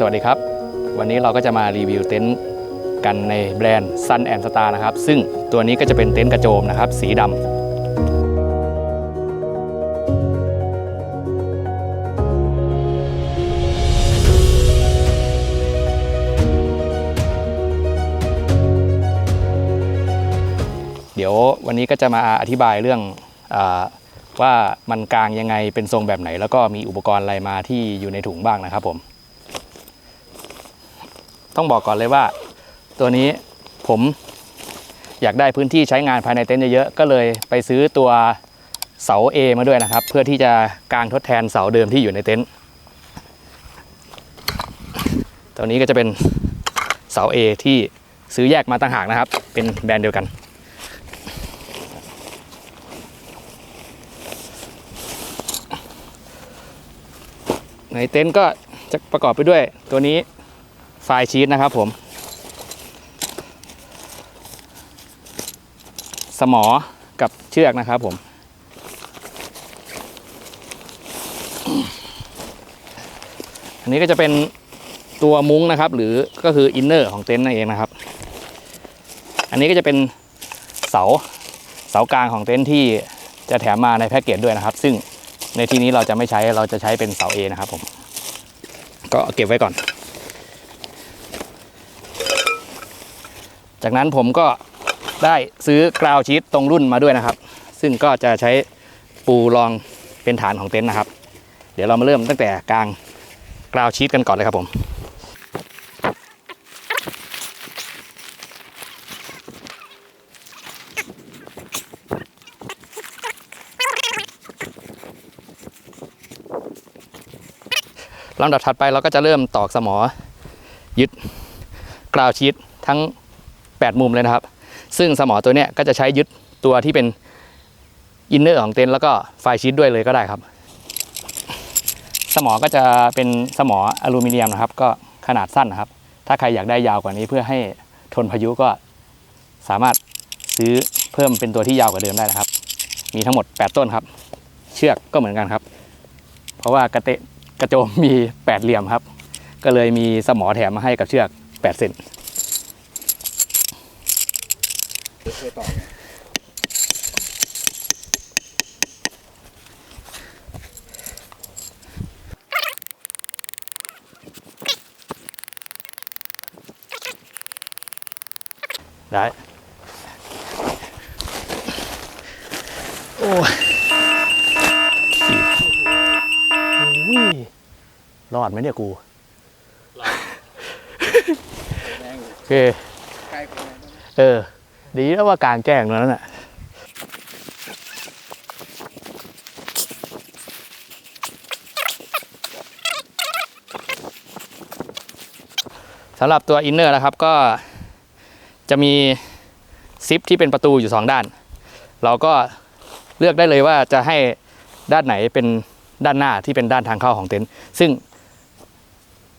สวัสดีครับ วันนี้เราก็จะมารีวิวเต็นท์กันในแบรนด์ Sun and Star นะครับ ซึ่งตัวนี้ก็จะเป็นเต็นท์กระโจมนะครับ สีดำเดี๋ยววันนี้ก็จะมาอธิบายเรื่องอว่ามันกลางยังไงเป็นทรงแบบไหน แล้วก็มีอุปกรณ์อะไรมาที่อยู่ในถุงบ้างนะครับผม ต้องบอกก่อนเลยว่า ตัวนี้ผมอยากได้พื้นที่ใช้งานภายในเต็นท์เยอะๆก็เลยไปซื้อตัวเสา A มาด้วยนะครับ เพื่อที่จะกางทดแทนเสาเดิมที่อยู่ในเต็นท์ตัวนี้ก็จะเป็นเสา A ที่ซื้อแยกมาต่างหากนะครับ เป็นแบรนด์เดียวกัน ในเต็นท์ก็จะประกอบไปด้วยตัวนี้ ไฟล์ชีตนะครับผม สมอกับเชือกนะครับผมอันนี้ก็จะเป็นตัวมุ้งนะครับ หรือก็คืออินเนอร์ของเต็นท์นั่นเองนะครับ อันนี้ก็จะเป็นเสาเสากลางของเต็นท์ที่จะแถมมาในแพ็กเกจด้วยนะครับ ซึ่งในที่นี้เราจะไม่ใช้เราจะใช้เป็นเสา A นะครับผม ก็เก็บไว้ก่อน จากนั้นผมก็ได้ซื้อกราวชีตตรงรุ่นมาด้วยนะครับ ซึ่งก็จะใช้ปูรองเป็นฐานของเต็นท์นะครับ เดี๋ยวเรามาเริ่มตั้งแต่กลางกราวชีตกันก่อนเลยครับผมลำดับถัดไปเราก็จะเริ่มตอกสมอยึดกราวชีตทั้ง 8 มุมเลยนะครับ ซึ่งสมอตัวเนี้ยก็จะใช้ยึดตัวที่เป็นอินเนอร์ของเต็นท์แล้วก็ไฟชีตด้วยเลยก็ได้ครับ สมอก็จะเป็นสมออลูมิเนียมนะครับ ก็ขนาดสั้นนะครับ ถ้าใครอยากได้ยาวกว่านี้เพื่อให้ทนพายุก็สามารถซื้อเพิ่มเป็นตัวที่ยาวกว่าเดิมได้นะครับ มีทั้งหมด 8 ต้นครับ เชือกก็เหมือนกันครับ เพราะว่ากระเตะกระโจมมีแปดเหลี่ยมครับ ก็เลยมีสมอแถมมาให้กับเชือกแป ดเซนได้ โอ้ยอุ้ยรอดไหมเนี่ยกู โอเค เออ ดีแล้วว่ากลารแจ้งตรงนั้นน่ะสำหรับตัวอินเนอร์นะครับก็จะมีซิปที่เป็นประตูอยู่ 2 ด้าน เราก็เลือกได้เลยว่าจะให้ด้านไหนเป็นด้านหน้าที่เป็นด้านทางเข้าของเต็นท์ซึ่ง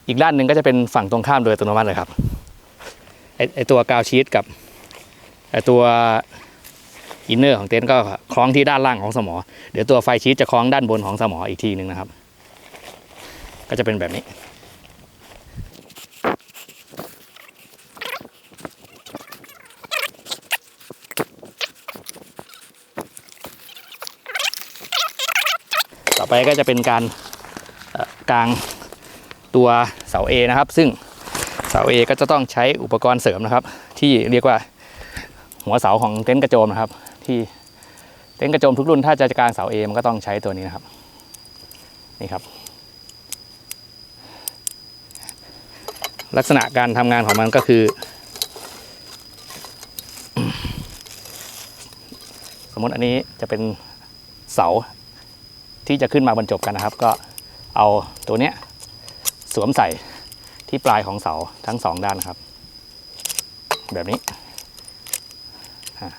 อีกด้านหนึ่งก็จะเป็นฝั่งตรงข้ามโดยอัตโนมัติเลยครับไอไอตัวกาวชีตกับ ตัวอินเนอร์ของเต็นท์ก็คล้องที่ด้านล่างของสมอ เดี๋ยวตัวไฟชีตจะคล้องด้านบนของสมออีกทีหนึ่งนะครับ ก็จะเป็นแบบนี้ ต่อไปก็จะเป็นการกางตัวเสา A นะครับ ซึ่งเสา A ก็จะต้องใช้อุปกรณ์เสริมนะครับ ที่เรียกว่า หัวเสาของเต็นท์กระโจมนะครับ ที่เต็นท์กระโจมทุกรุ่นถ้าจะกางเสา A มันก็ต้องใช้ตัวนี้นะครับนี่ครับ ลักษณะการทำงานของมันก็คือ สมมติอันนี้จะเป็นเสาที่จะขึ้นมาบรรจบกันนะครับ ก็เอาตัวเนี้ยสวมใส่ที่ปลายของเสาทั้งสองด้านนครับ แบบนี้อ่า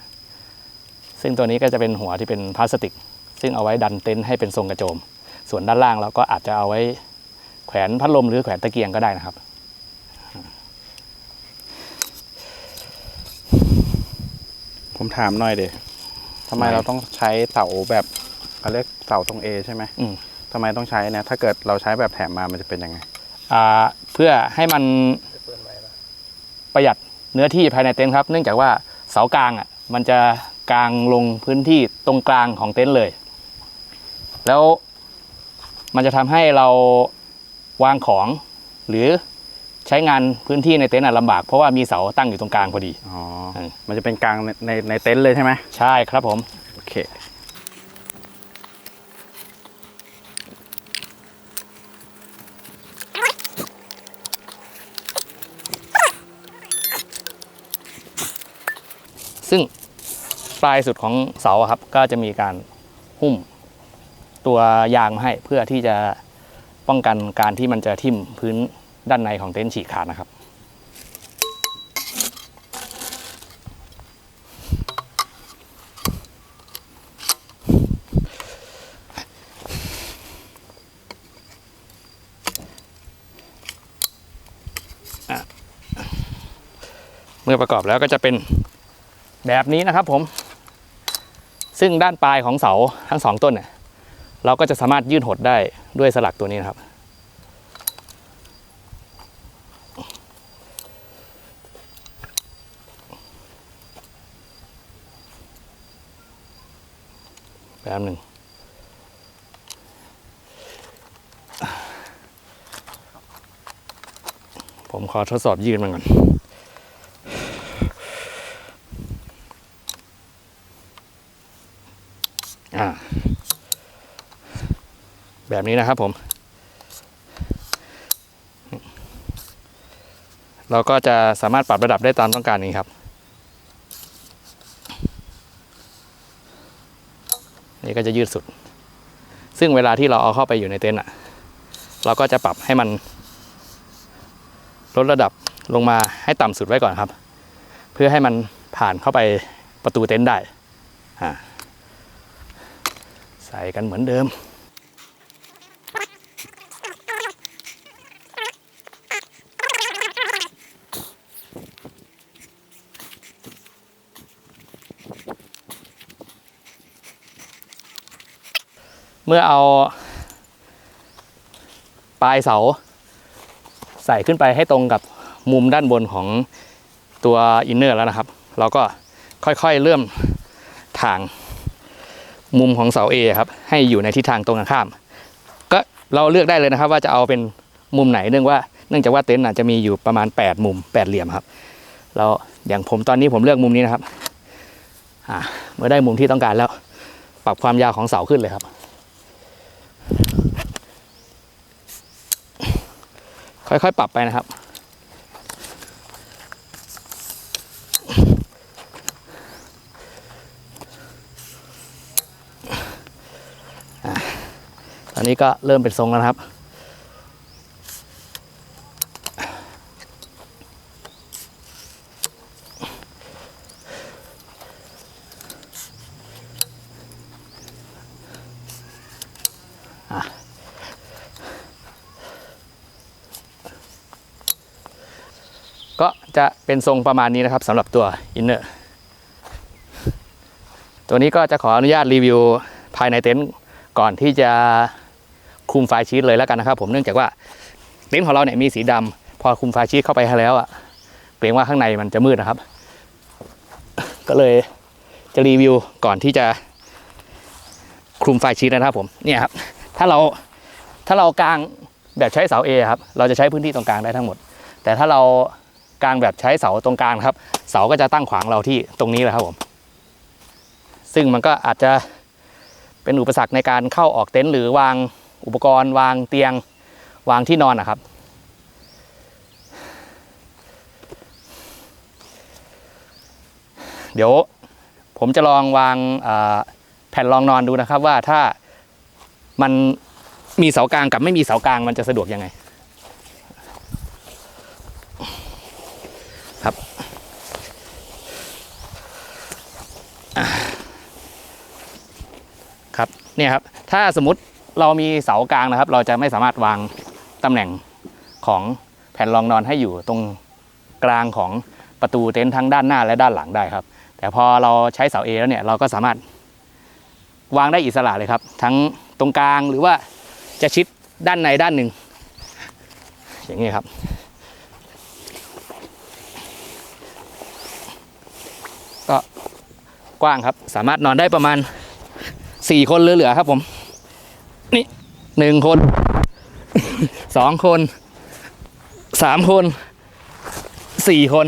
ซึ่งตัวนี้ก็จะเป็นหัวที่เป็นพลาสติก ซึ่งเอาไว้ดันเต็นท์ให้เป็นทรงกระโจม ส่วนด้านล่างเราก็อาจจะเอาไว้แขวนพัดลมหรือแขวนตะเกียงก็ได้นะครับ ผมถามหน่อยเดยทำไมไม่ เราต้องใช้เสาแบบเขาเรียกเสาตรง A ใช่ไหมอืม ทำไมต้องใช้เนี่ยถ้าเกิดเราใช้แบบแถมมามันจะเป็นยังไง อ่าเพื่อให้มันประหยัดเนื้อที่ภายในเต็นท์ครับ เนื่องจากว่าเสากลางอะมันจะ กางลงพื้นที่ตรงกลางของเต็นท์เลย แล้วมันจะทำให้เราวางของหรือใช้งานพื้นที่ในเต็นท์อะลำบากเพราะว่ามีเสาตั้งอยู่ตรงกลางพอดีอ๋อเออมันจะเป็นกลางในในในเต็นท์เลยใช่ไหมใช่ครับผมโอเคซึ่ง ปลายสุดของเสาครับ ก็จะมีการหุ้มตัวยางมาให้เพื่อที่จะป้องกันการที่มันจะทิ่มพื้นด้านในของเต็นท์ฉีกขาดนะครับ เมื่อประกอบแล้วก็จะเป็นแบบนี้นะครับผม ซึ่งด้านปลายของเสาทั้งสองต้นเนี่ยเราก็จะสามารถยืดหดได้ด้วยสลักตัวนี้นะครับแบบหนึ่งผมขอทดสอบยืดมันก่อน แบบนี้นะครับผม เราก็จะสามารถปรับระดับได้ตามต้องการนี้ครับ นี่ก็จะยืดสุด ซึ่งเวลาที่เราเอาเข้าไปอยู่ในเต็นท์อะ เราก็จะปรับให้มันลดระดับลงมาให้ต่ำสุดไว้ก่อนครับ เพื่อให้มันผ่านเข้าไปประตูเต็นท์ได้ ใส่กันเหมือนเดิม เมื่อเอา ปลายเสา ใส่ขึ้นไปให้ตรงกับมุมด้านบนของตัวอินเนอร์แล้วนะครับ เราก็ค่อยๆเริ่มทางมุมของเสา A ครับ ให้อยู่ในทิศทางตรงกันข้าม ก็เราเลือกได้เลยนะครับ ว่าจะเอาเป็นมุมไหนเนื่องว่าเนื่องจากว่าเต็นท์อาจจะมีอยู่ประมาณ 8 มุม 8 เหลี่ยมครับแล้วอย่างผมตอนนี้ผมเลือกมุมนี้นะครับเมื่อได้มุมที่ต้องการแล้ว ปรับความยาวของเสาขึ้นเลยครับ ค่อยๆ ปรับไปนะครับ ตอนนี้ก็เริ่มเป็นทรงแล้วนะครับ จะเป็นทรงประมาณนี้นะครับสำหรับตัวอินเนอร์ตัวนี้ก็จะขออนุญาตรีวิวภายในเต็นท์ก่อนที่จะคลุมไฟชีตเลยแล้วกันนะครับ ผมเนื่องจากว่าเต็นท์ของเราเนี่ยมีสีดำพอคลุมไฟชีตเข้าไปให้แล้วอะเกรงว่าข้างในมันจะมืดนะครับ ก็เลยจะรีวิวก่อนที่จะคลุมไฟชีตนะครับผมเนี่ยครับถ้าเราถ้าเรากางแบบใช้เสา A ครับ เราจะใช้พื้นที่ตรงกลางได้ทั้งหมด แต่ถ้าเรา กางแบบใช้เสาตรงกลางครับ เสาก็จะตั้งขวางเราที่ตรงนี้แหละครับผมซึ่งมันก็อาจจะเป็นอุปสรรคในการเข้าออกเต็นท์หรือวางอุปกรณ์ วางเตียงวางที่นอนนะครับ เดี๋ยวผมจะลองวางาแผ่นรองนอนดูนะครับว่าถ้ามันมีเสากลางกับไม่มีเสากลางมันจะสะดวกยังไง ครับอ่าครับ เนี่ยครับถ้าสมมติเรามีเสากลางนะครับ เราจะไม่สามารถวางตำแหน่งของแผ่นรองนอนให้อยู่ตรงกลางของประตูเต็นท์ทั้งด้านหน้าและด้านหลังได้ครับ แต่พอเราใช้เสาเอแล้วเนี่ยเราก็สามารถวางได้อิสระเลยครับ ทั้งตรงกลางหรือว่าจะชิดด้านในด้านหนึ่ง อย่างนี้ครับ ก็กว้างครับสามารถนอนได้ประมาณ สี่คนเหลือๆครับผม นี่หนึ่งคน สองคน สามคน สี่คน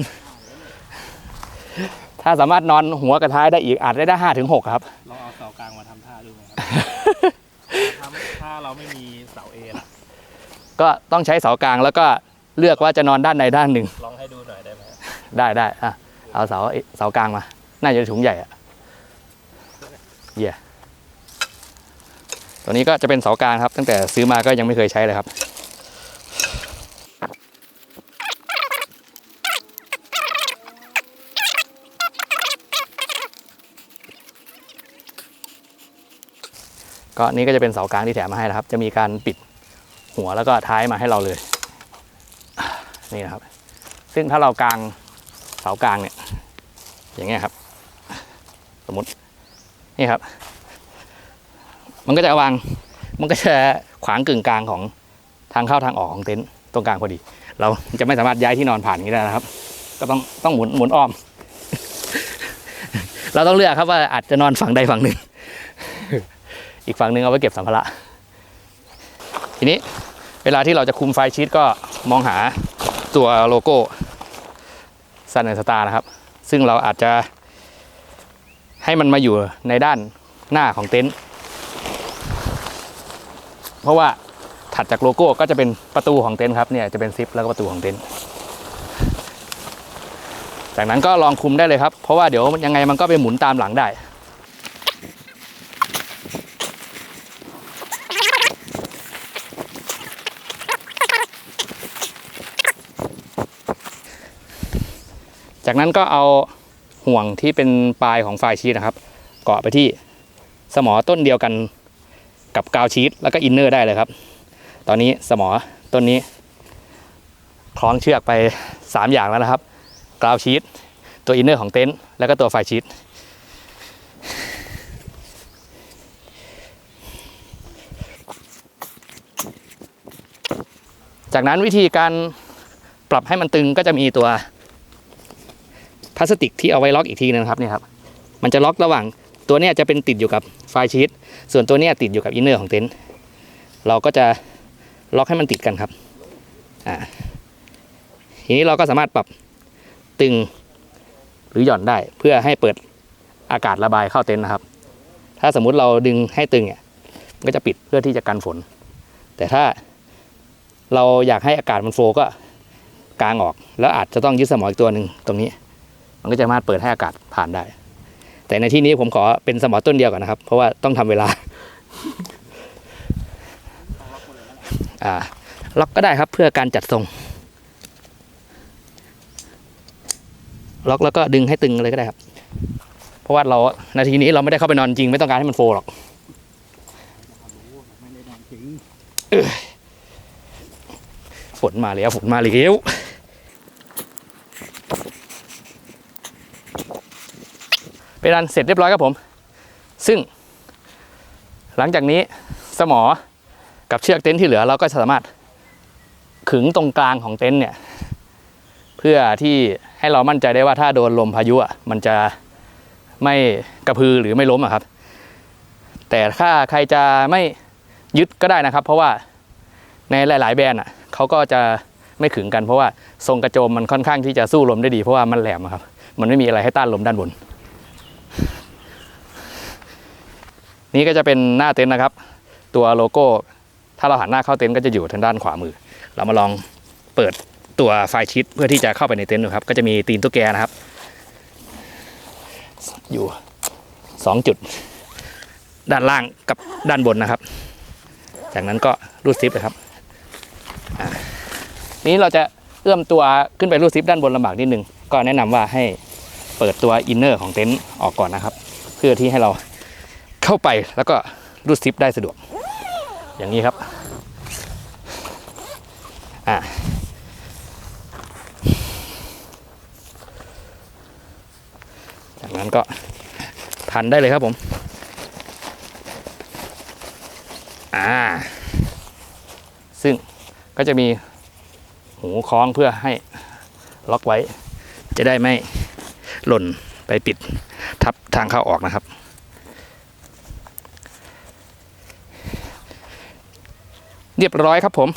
ถ้าสามารถนอนหัวกระท้ายได้อีกอาจได้ได้ห้าถึงหกครับ ลองเอาเสากลางมาทำท่าดูไหมครับทำถ้าเราไม่มีเสาเอล่ะ ก็ต้องใช้เสากลางแล้วก็เลือกว่าจะนอนด้านใดด้านหนึ่ง ลองให้ดูหน่อยได้ไหมครับได้ได้อะเอาเสาเสากลางมา น่าจะถุงใหญ่อะเยี่ย ตัวนี้ก็จะเป็นเสากลางครับ ตั้งแต่ซื้อมาก็ยังไม่เคยใช้เลยครับ ก็นี่ก็จะเป็นเสากลางที่แถมมาให้แล้วครับ จะมีการปิดหัวแล้วก็ท้ายมาให้เราเลย นี่นะครับ ซึ่งถ้าเรากางเสากลางเนี่ย อย่างเงี้ยครับ สมมติ นี่ครับ มันก็จะวาง มันก็จะขวางกึ่งกลางของทางเข้าทางออกของเต็นท์ตรงกลางพอดี เราจะไม่สามารถย้ายที่นอนผ่านอย่างนี้ได้นะครับ ก็ต้องต้องหมุนหมุนอ้อม เราต้องเลือกครับว่าอาจจะนอนฝั่งใดฝั่งหนึ่ง อีกฝั่งหนึ่งเอาไว้เก็บสัมภาระทีนี้เวลาที่เราจะคุมไฟชีตก็มองหาตัวโลโก้ซันแอนสตาร์นะครับ ซึ่งเราอาจจะให้มันมาอยู่ในด้านหน้าของเต็นท์ เพราะว่าถัดจากโลโก้ก็จะเป็นประตูของเต็นท์ครับเนี่ยจะเป็นซิปแล้วก็ประตูของเต็นท์จากนั้นก็ลองคุมได้เลยครับ เพราะว่าเดี๋ยวยังไงมันก็ไปหมุนตามหลังได้จากนั้นก็เอาห่วงที่เป็นปลายของไฟล์ชีนะครับ เกาะไปที่สมอต้นเดียวกัน กับกาวชีตแล้วก็อินเนอร์ได้เลยครับ ตอนนี้สมอต้นนี้ คล้องเชือกไป 3 อย่างแล้วนะครับ กาวชีตตัวอินเนอร์ของเต็นท์แล้วก็ตัวไฟชีตจากนั้นวิธีการปรับให้มันตึงก็จะมีตัวพลาสติกที่เอาไว้ล็อกอีกทีนึงครับเนี่ยครับ มันจะล็อกระหว่าง ตัวนี้จะเป็นติดอยู่กับไฟล์ชีตส่วนตัวนี้ติดอยู่กับอินเนอร์ของเต็นท์เราก็จะล็อกให้มันติดกันครับอ่าทีนี้เราก็สามารถปรับตึงหรือหย่อนได้เพื่อให้เปิดอากาศระบายเข้าเต็นท์นะครับ ถ้าสมมุติเราดึงให้ตึงเนี่ยมันก็จะปิดเพื่อที่จะกันฝน แต่ถ้าเราอยากให้อากาศมันโฟก์ก็กางออก แล้วอาจจะต้องยึดสมออีกตัวหนึ่งตรงนี้ มันก็จะสามารถเปิดให้อากาศผ่านได้ แต่ในที่นี้ผมขอเป็นสมอต้นเดียวก่อนนะครับ เพราะว่าต้องทำเวลาอ่าล็อกก็ได้ครับเพื่อการจัดทรง ล็อกแล้วก็ดึงให้ตึงเลยก็ได้ครับ เพราะว่าเรานาทีนี้เราไม่ได้เข้าไปนอนจริงไม่ต้องการให้มันโฟหรอกฝนมาแล้วฝนมาแล้ว เป็นอันเสร็จเรียบร้อยครับผม ซึ่ง หลังจากนี้สมอกับเชือกเต็นท์ที่เหลือเราก็สามารถขึงตรงกลางของเต็นท์เนี่ย เพื่อที่ให้เรามั่นใจได้ว่าถ้าโดนลมพายุอะมันจะไม่กระพือหรือไม่ล้มอะครับ แต่ถ้าใครจะไม่ยึดก็ได้นะครับ เพราะว่าในหลาย ๆ แบรนด์อะเขาก็จะไม่ขึงกันเพราะว่าทรงกระโจมมันค่อนข้างที่จะสู้ลมได้ดีเพราะว่ามันแหลมครับ มันไม่มีอะไรให้ต้านลมด้านบน นี่ก็จะเป็นหน้าเต็นท์นะครับ ตัวโลโก้ ถ้าเราหันหน้าเข้าเต็นท์ก็จะอยู่ทางด้านขวามือ เรามาลองเปิดตัวไฟชิดเพื่อที่จะเข้าไปในเต็นท์ดูครับ ก็จะมีตีนตุ๊กแกนะครับ อยู่สองจุด ด้านล่างกับด้านบนนะครับ จากนั้นก็รูดซิปเลยครับนี้เราจะเอื้อมตัวขึ้นไปรูดซิปด้านบนลำบากนิดนึง ก็แนะนำว่าให้เปิดตัวอินเนอร์ของเต็นท์ออกก่อนนะครับ เพื่อที่ให้เรา เข้าไปแล้วก็รูดซิปได้สะดวก อย่างนี้ครับอ่าจากนั้นก็พันได้เลยครับผม อ่า ซึ่งก็จะมีหูคล้องเพื่อให้ล็อกไว้ จะได้ไม่หล่นไปปิดทับทางเข้าออกนะครับ เรียบร้อยครับผม